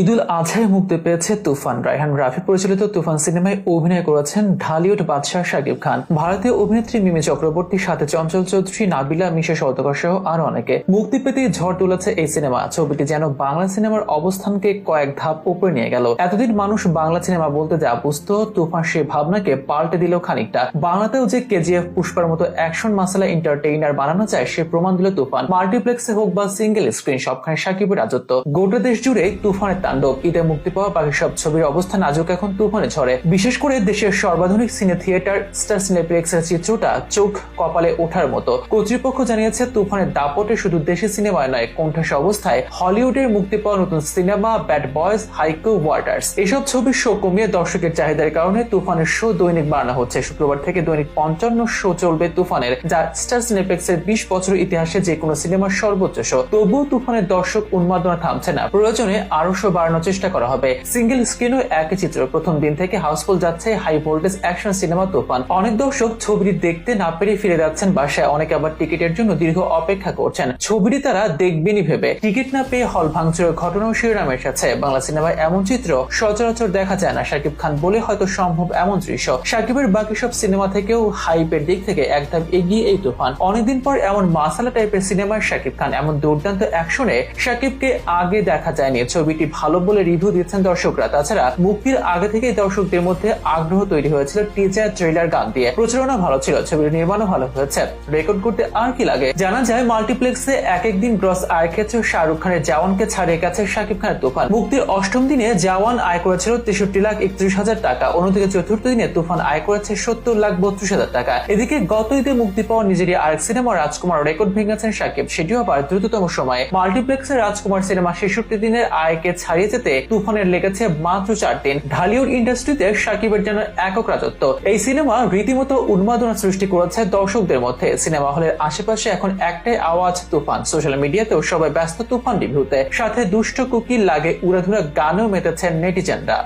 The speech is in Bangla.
ঈদুল আজহায় মুক্তি পেয়েছে তুফান। রায়হান রাফি পরিচালিত তুফান সিনেমায় অভিনয় করেছেন ঢালিউড বাদশাহ শাকিব খান। ভারতীয় অভিনেত্রী মিমি চক্রবর্তীর সাথে চঞ্চল চৌধুরী, নাবিলা, মিশা সৌতকর সহ আরও অনেকে। মুক্তি পেতেই ঝড় তুলেছে এই সিনেমা। ছবিটি যেন বাংলা সিনেমার অবস্থানকে কয়েক ধাপ উপরে নিয়ে গেল। এতদিন মানুষ বাংলা সিনেমা বলতে যা বুঝত, তুফান সে ভাবনাকে পাল্টে দিল খানিকটা। বাংলাতেও যে কেজিএফ পুষ্পার মতো অ্যাকশন মাসালা এন্টারটেইনার বানানো যায় সে প্রমাণ দিল তুফান। মাল্টিপ্লেক্সে হোক বা সিঙ্গেল স্ক্রিন, সবখানে সাকিবের রাজত্ব। গোটা দেশ জুড়ে তুফানের তাণ্ডব, ঈদে মুক্তি পাওয়া বাকি সব ছবির অবস্থা নাজুক এখন তুফানে ঝরে বিশেষ করে দেশের সর্বাধুনিক সিনে থিয়েটার স্টার সিনেপ্লেক্সের চিত্রটা চোখ কপালে ওঠার মতো। কর্তৃপক্ষ জানিয়েছে, তুফানের দাপটে শুধু দেশি সিনেমায় নয় কোণঠাস অবস্থায় হলিউডের মুক্তি পাওয়া নতুন সিনেমা, ব্যাড বয়েজ, হাইকো, ওয়াটার্স। এসব ছবির শো কমিয়ে দর্শকের চাহিদার কারণে তুফানের শো দৈনিক বাড়ানো হচ্ছে। শুক্রবার থেকে দৈনিক পঞ্চান্ন শো চলবে তুফানের, যা স্টার সিনেপ্লেক্সের বিশ বছর ইতিহাসে যে কোনো সিনেমার সর্বোচ্চ শো। তবুও তুফানের দর্শক উন্মাদনা থামছে না। প্রয়োজনে আরও শো বাড়ানোর চেষ্টা করা হবে। সিঙ্গেল স্ক্রিনও একই চিত্র। প্রথম দিন থেকে হাউসফুল যাচ্ছে high voltage action cinema Toofan. অনেক দর্শক ছবিটি দেখতে না পেরে ফিরে যাচ্ছেন বাসায়। অনেকে আবার টিকিটের জন্য দীর্ঘ অপেক্ষা করছেন। ছবিটি তারা দেখবেনই ভেবে। টিকিট না পেয়ে হল ভাঙচুরের ঘটনাও শিরোনামে এসেছে। বাংলা সিনেমায় এমন চিত্র সচরাচর দেখা যায় না। শাকিব খান বলে হয়তো সম্ভব এমন দৃশ্য। শাকিবের বাকি সব সিনেমা থেকেও হাইপের দিক থেকে এক ধাপ এগিয়ে এই তুফান। অনেকদিন পর এমন মাসালা টাইপের সিনেমায় শাকিব খান। এমন দুর্দান্ত অ্যাকশনে শাকিবকে আগে দেখা যায়নি। ছবিটি ভালো বলে রিভিউ দিচ্ছেন দর্শকরা। তাছাড়া মুক্তির আগে থেকে দর্শকদের মধ্যে আগ্রহ তৈরি হয়েছিল টিজার ট্রেলার গান দিয়ে। প্রচারণা ভালো ছিল, ছবির নির্মাণও ভালো হয়েছে। রেকর্ড করতে আর কি লাগে? জানা যায় মাল্টিপ্লেক্সে এক একদিন গ্রস আয় ক্ষেত্রে শাহরুখ খানের জওয়ানকে ছাড়িয়ে গেছে শাকিব খানের তুফান। মুক্তির অষ্টম দিনে জওয়ান আয় করেছিল তেষট্টি লাখ একত্রিশ হাজার টাকা। অন্যদিকে চতুর্থ দিনে তুফান আয় করেছে সত্তর লাখ বত্রিশ হাজার টাকা। এদিকে গত ঈদে মুক্তি পাওয়া নিজেরই আরেক সিনেমা রাজকুমার রেকর্ড ভেঙেছেন শাকিব। সেটিও আবার দ্রুততম সময়ে। মাল্টিপ্লেক্সের রাজকুমার সিনেমা ছেষট্টি দিনের আয়কে ছাড়িয়ে যেতে তুফানের লেগেছে মাত্র চার দিন। ঢালিউড ইন্ডাস্ট্রিতে সাকিবের যেন একক রাজত্ব। এই সিনেমা রীতিমতো উন্মাদনা সৃষ্টি করেছে দর্শকদের মধ্যে। সিনেমা হলের আশেপাশে এখন একটাই আওয়াজ, তুফান। সোশ্যাল মিডিয়াতেও সবাই ব্যস্ত তুফান রিভিউতে। সাথে দুষ্ট কুকি লাগে উড়াধুরা গানও মেতেছেন নেটিজেনরা।